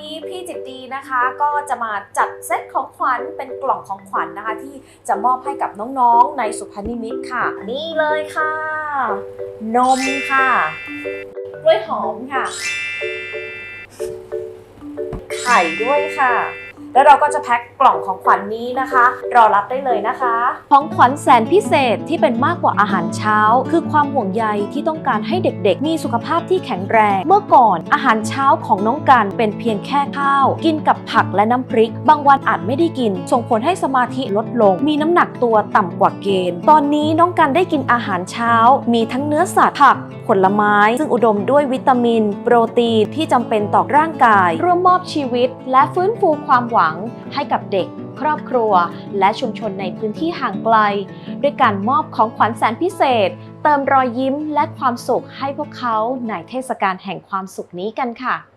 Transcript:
นี้พี่จิตดีนะคะก็จะมาจัดเซตของขวัญเป็นกล่องของขวัญนะคะ ที่จะมอบให้กับน้องๆในสุพรรณนิมิตค่ะ นี่เลยค่ะ นมค่ะกล้วยหอมค่ะ ไข่ด้วยค่ะ แล้วเราก็จะแพ็คกล่องของขวัญนนี้นะคะ รอรับได้เลยนะคะ ของขวัญแสนพิเศษที่เป็นมากกว่าอาหารเช้า คือความห่วงใยที่ต้องการให้เด็กๆ มีสุขภาพที่แข็งแรง เมื่อก่อนอาหารเช้าของน้องกันเป็นเพียงแค่ข้าว กินกับผักและน้ำพริก บางวันอาจไม่ได้กิน ส่งผลให้สมาธิลดลง มีน้ำหนักตัวต่ำกว่าเกณฑ์ ตอนนี้น้องกันได้กินอาหารเช้า มีทั้งเนื้อสัตว์ผักผลไม้ ซึ่งอุดมด้วยวิตามิน โปรตีนที่จำเป็นต่อร่างกาย ร่วมมอบชีวิต และฟื้นฟูความหวังให้กับเด็ก ครอบครัว และชุมชนในพื้นที่ห่างไกล ด้วยการมอบของขวัญแสนพิเศษ เติมรอยยิ้มและความสุขให้พวกเขาในเทศกาลแห่งความสุขนี้กันค่ะ